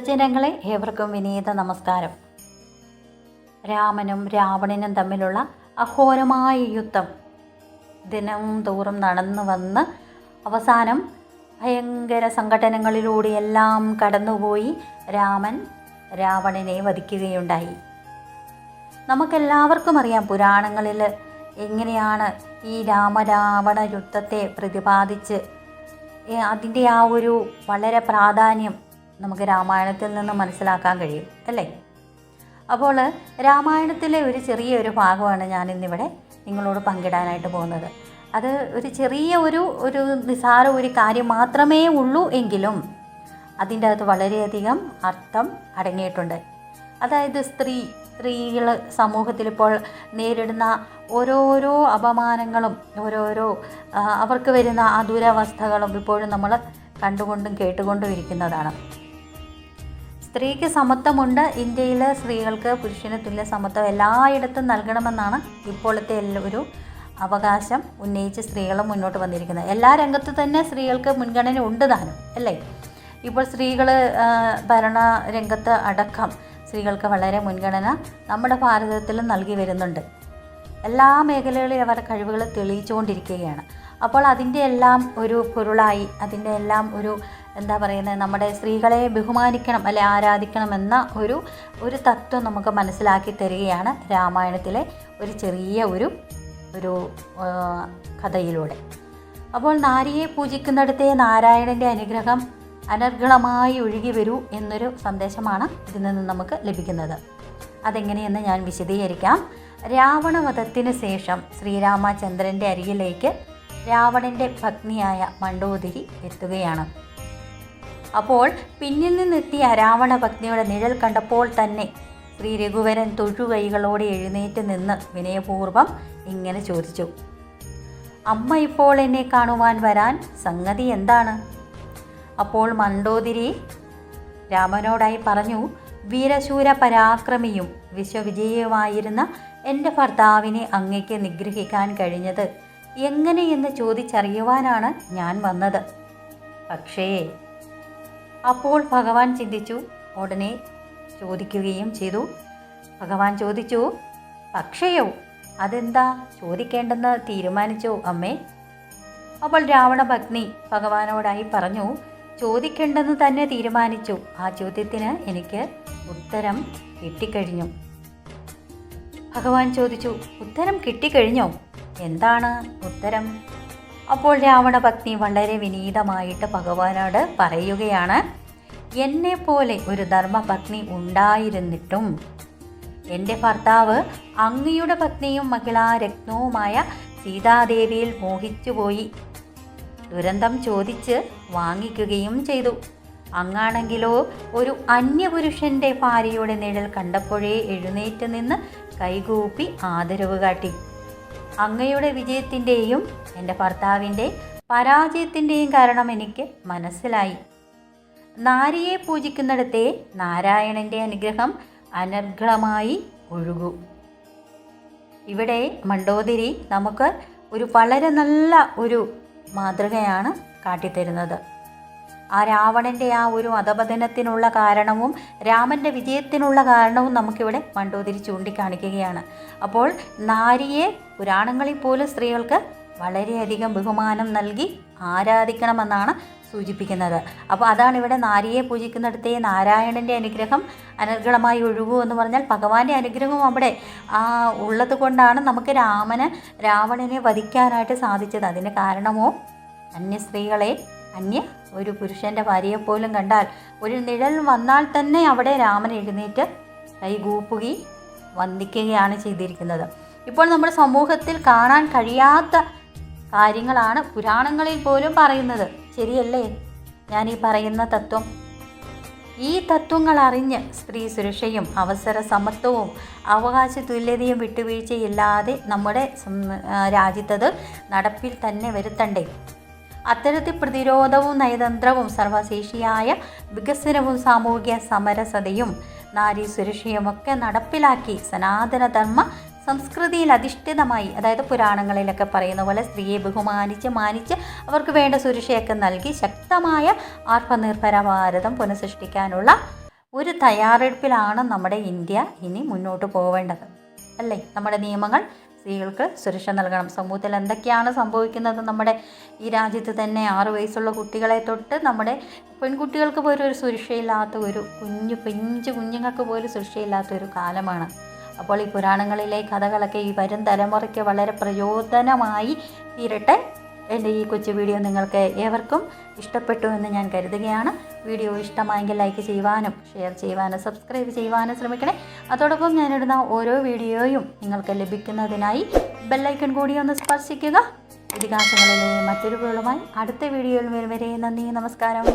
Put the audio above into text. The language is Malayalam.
സജ്ജനങ്ങളെ ഏവർക്കും വിനീത നമസ്കാരം. രാമനും രാവണനും തമ്മിലുള്ള അഘോരമായ യുദ്ധം ദിനം തോറും നടന്നു വന്ന് അവസാനം ഭയങ്കര സംഘടനകളിലൂടെയെല്ലാം കടന്നുപോയി രാമൻ രാവണനെ വധിക്കുകയുണ്ടായി. നമുക്കെല്ലാവർക്കും അറിയാം പുരാണങ്ങളിൽ എങ്ങനെയാണ് ഈ രാമരാവണ യുദ്ധത്തെ പ്രതിപാദിച്ച് അതിന്റെ ആ ഒരു വളരെ പ്രാധാന്യം നമുക്ക് രാമായണത്തിൽ നിന്ന് മനസ്സിലാക്കാൻ കഴിയും അല്ലേ? അപ്പോൾ രാമായണത്തിലെ ഒരു ചെറിയ ഒരു ഭാഗമാണ് ഞാൻ ഇന്നിവിടെ നിങ്ങളോട് പങ്കിടാനായിട്ട് പോകുന്നത്. അത് ഒരു ചെറിയ ഒരു ഒരു നിസാര ഒരു കാര്യം മാത്രമേ ഉള്ളൂ എങ്കിലും അതിന്റെ അകത്ത് വളരെയധികം അർത്ഥം അടങ്ങിയിട്ടുണ്ട്. അതായത് സ്ത്രീ സ്ത്രീകൾ സമൂഹത്തിൽ ഇപ്പോൾ നേരിടുന്ന ഓരോരോ അപമാനങ്ങളും ഓരോരോ അവർക്ക് വരുന്ന ആ ദുരവസ്ഥകളും ഇപ്പോഴും നമ്മൾ കണ്ടുകൊണ്ടും കേട്ടുകൊണ്ടും ഇരിക്കുന്നതാണ്. സ്ത്രീക്ക് സമത്വമുണ്ട് ഇന്ത്യയിൽ സ്ത്രീകൾക്ക് പുരുഷന് തുല്യ സമത്വം എല്ലായിടത്തും നൽകണമെന്നാണ് ഇപ്പോഴത്തെ ഒരു അവകാശം ഉന്നയിച്ച് സ്ത്രീകൾ മുന്നോട്ട് വന്നിരിക്കുന്നത്. എല്ലാ രംഗത്തും തന്നെ സ്ത്രീകൾക്ക് മുൻഗണന ഉണ്ട് താനും അല്ലേ? ഇപ്പോൾ സ്ത്രീകൾ ഭരണ രംഗത്ത് അടക്കം സ്ത്രീകൾക്ക് വളരെ മുൻഗണന നമ്മുടെ ഭാരതത്തിലും നൽകി വരുന്നുണ്ട്. എല്ലാ മേഖലകളിലും അവരുടെ കഴിവുകൾ തെളിയിച്ചുകൊണ്ടിരിക്കുകയാണ്. അപ്പോൾ അതിന്റെ എല്ലാം ഒരു പൊരുളായി അതിന്റെ എല്ലാം ഒരു എന്താ പറയുന്നത് നമ്മുടെ സ്ത്രീകളെ ബഹുമാനിക്കണം അല്ലെ ആരാധിക്കണം എന്ന ഒരു ഒരു തത്വം നമുക്ക് മനസ്സിലാക്കി തരികയാണ് രാമായണത്തിലെ ഒരു ചെറിയ ഒരു ഒരു കഥയിലൂടെ. അപ്പോൾ നാരിയെ പൂജിക്കുന്നിടത്തെ നാരായണന്റെ അനുഗ്രഹം അനർഗളമായി ഒഴുകി വരൂ എന്നൊരു സന്ദേശമാണ് ഇതിൽ നിന്ന് നമുക്ക് ലഭിക്കുന്നത്. അതെങ്ങനെയെന്ന് ഞാൻ വിശദീകരിക്കാം. രാവണവധത്തിന് ശേഷം ശ്രീരാമചന്ദ്രന്റെ അരികിലേക്ക് രാവണന്റെ ഭഗ്നിയായ മണ്ഡോദരി എത്തുകയാണ്. അപ്പോൾ പിന്നിൽ നിന്നെത്തിയ രാവണ ഭഗ്നിയുടെ നിഴൽ കണ്ടപ്പോൾ തന്നെ ശ്രീ രഘുവരൻ തൊഴുകൈകളോടെ എഴുന്നേറ്റ് നിന്ന് വിനയപൂർവം ഇങ്ങനെ ചോദിച്ചു അമ്മ ഇപ്പോൾ എന്നെ കാണുവാൻ വരാൻ സംഗതി എന്താണ്? അപ്പോൾ മണ്ടോതിരി രാമനോടായി പറഞ്ഞു വീരശൂര പരാക്രമിയും വിശ്വവിജയവുമായിരുന്ന എന്റെ ഭർത്താവിനെ അങ്ങയ്ക്ക് നിഗ്രഹിക്കാൻ കഴിഞ്ഞത് എങ്ങനെയെന്ന് ചോദിച്ചറിയുവാനാണ് ഞാൻ വന്നത്. പക്ഷേ അപ്പോൾ ഭഗവാൻ ചിന്തിച്ചു. ഉടനെ ചോദിക്കുകയും ചെയ്തു. ഭഗവാൻ ചോദിച്ചു പക്ഷയോ അതെന്താ ചോദിക്കേണ്ടെന്ന് തീരുമാനിച്ചോ അമ്മേ? അപ്പോൾ രാവണ ഭഗ്നി ഭഗവാനോടായി പറഞ്ഞു ചോദിക്കേണ്ടെന്ന് തന്നെ തീരുമാനിച്ചു. ആ ചോദ്യത്തിന് എനിക്ക് ഉത്തരം കിട്ടിക്കഴിഞ്ഞു. ഭഗവാൻ ചോദിച്ചു ഉത്തരം കിട്ടിക്കഴിഞ്ഞോ? എന്താണ് ഉത്തരം? അപ്പോൾ രാവണ പത്നി വളരെ വിനീതമായിട്ട് ഭഗവാനോട് പറയുകയാണ് എന്നെ പോലെ ഒരു ധർമ്മപത്നി ഉണ്ടായിരുന്നിട്ടും എന്റെ ഭർത്താവ് അങ്ങയുടെ പത്നിയും മഹിളാരത്നവുമായ സീതാദേവിയിൽ മോഹിച്ചുപോയി. ദുരന്തം ചോദിച്ച് വാങ്ങിക്കുകയും ചെയ്തു. അങ്ങാണെങ്കിലോ ഒരു അന്യപുരുഷന്റെ ഭാര്യയുടെ നിഴൽ കണ്ടപ്പോഴേ എഴുന്നേറ്റ് നിന്ന് കൈകൂപ്പി ആദരവ് കാട്ടി. അങ്ങയുടെ വിജയത്തിന്റെയും എന്റെ ഭർത്താവിന്റെ പരാജയത്തിന്റെയും കാരണം എനിക്ക് മനസ്സിലായി. നാരിയെ പൂജിക്കുന്നിടത്തെ നാരായണന്റെ അനുഗ്രഹം അനർഘമായി ഒഴുകൂ. ഇവിടെ മണ്ടോദരി നമുക്ക് ഒരു വളരെ നല്ല ഒരു മാതൃകയാണ് കാട്ടിത്തരുന്നത്. ആ രാവണന്റെ ആ ഒരു അധപതനത്തിനുള്ള കാരണവും രാമന്റെ വിജയത്തിനുള്ള കാരണവും നമുക്കിവിടെ മണ്ടോതിരി ചൂണ്ടിക്കാണിക്കുകയാണ്. അപ്പോൾ നാരിയെ പുരാണങ്ങളിൽ പോലും സ്ത്രീകൾക്ക് വളരെയധികം ബഹുമാനം നൽകി ആരാധിക്കണമെന്നാണ് സൂചിപ്പിക്കുന്നത്. അപ്പോൾ അതാണ് ഇവിടെ നാരിയെ പൂജിക്കുന്നിടത്തെ നാരായണന്റെ അനുഗ്രഹം അനർഗളമായി ഒഴുകൂ എന്ന് പറഞ്ഞാൽ ഭഗവാന്റെ അനുഗ്രഹവും അവിടെ ഉള്ളത് കൊണ്ടാണ് നമുക്ക് രാമന് രാവണനെ വധിക്കാനായിട്ട് സാധിച്ചത്. അതിന് കാരണമോ? അന്യ സ്ത്രീകളെ അന്യ ഒരു പുരുഷന്റെ ഭാര്യയെ പോലും കണ്ടാൽ ഒരു നിഴൽ വന്നാൽ തന്നെ അവിടെ രാമൻ എഴുന്നേറ്റ് കൈകൂപ്പുകി വന്ദിക്കുകയാണ് ചെയ്തിരിക്കുന്നത്. ഇപ്പോൾ നമ്മുടെ സമൂഹത്തിൽ കാണാൻ കഴിയാത്ത കാര്യങ്ങളാണ് പുരാണങ്ങളിൽ പോലും പറയുന്നത്. ശരിയല്ലേ? ഞാൻ ഈ പറയുന്ന തത്വം. ഈ തത്വങ്ങൾ അറിഞ്ഞ് സ്ത്രീ സുരക്ഷയും അവസര സമത്വവും അവകാശ തുല്യതയും വിട്ടുവീഴ്ചയില്ലാതെ നമ്മുടെ രാജ്യത്തത് നടപ്പിൽ തന്നെ വരുത്തണ്ടേ? അത്തരത്തിൽ പ്രതിരോധവും നയതന്ത്രവും സർവശേഷിയായ വികസനവും സാമൂഹിക സമരസതയും നാരീ സുരക്ഷയുമൊക്കെ നടപ്പിലാക്കി സനാതനധർമ്മ സംസ്കൃതിയിൽ അധിഷ്ഠിതമായി അതായത് പുരാണങ്ങളിലൊക്കെ പറയുന്ന പോലെ സ്ത്രീയെ ബഹുമാനിച്ച് മാനിച്ച് അവർക്ക് വേണ്ട സുരക്ഷയൊക്കെ നൽകി ശക്തമായ ആത്മനിർഭര ഭാരതം പുനഃസൃഷ്ടിക്കാനുള്ള ഒരു തയ്യാറെടുപ്പിലാണ് നമ്മുടെ ഇന്ത്യ ഇനി മുന്നോട്ട് പോവേണ്ടത്. അല്ലേ? നമ്മുടെ നിയമങ്ങൾ സ്ത്രീകൾക്ക് സുരക്ഷ നൽകണം. സമൂഹത്തിൽ എന്തൊക്കെയാണ് സംഭവിക്കുന്നത്? നമ്മുടെ ഈ രാജ്യത്ത് തന്നെ ആറ് വയസ്സുള്ള കുട്ടികളെ തൊട്ട് നമ്മുടെ പെൺകുട്ടികൾക്ക് പോലും ഒരു സുരക്ഷയില്ലാത്ത ഒരു കുഞ്ഞു പിഞ്ചു കുഞ്ഞുങ്ങൾക്ക് പോലും സുരക്ഷയില്ലാത്ത ഒരു കാലമാണ്. അപ്പോൾ ഈ പുരാണങ്ങളിലെ കഥകളൊക്കെ ഈ വരും തലമുറയ്ക്ക് വളരെ പ്രചോദനമായി തീരട്ടെ. എന്റെ ഈ കൊച്ചു വീഡിയോ നിങ്ങൾക്ക് ഏവർക്കും ഇഷ്ടപ്പെട്ടു എന്ന് ഞാൻ കരുതുകയാണ്. വീഡിയോ ഇഷ്ടമായെങ്കിൽ ലൈക്ക് ചെയ്യുവാനും ഷെയർ ചെയ്യുവാനും സബ്സ്ക്രൈബ് ചെയ്യുവാനും ശ്രമിക്കണേ. അതോടൊപ്പം ഞാനിടുന്ന ഓരോ വീഡിയോയും നിങ്ങൾക്ക് ലഭിക്കുന്നതിനായി ബെല്ലൈക്കൺ കൂടി ഒന്ന് സ്പർശിക്കുക. ഇതിഹാസങ്ങളിലെ മറ്റൊരു വീളുമായി അടുത്ത വീഡിയോയിൽ വരെ നന്ദി നമസ്കാരം.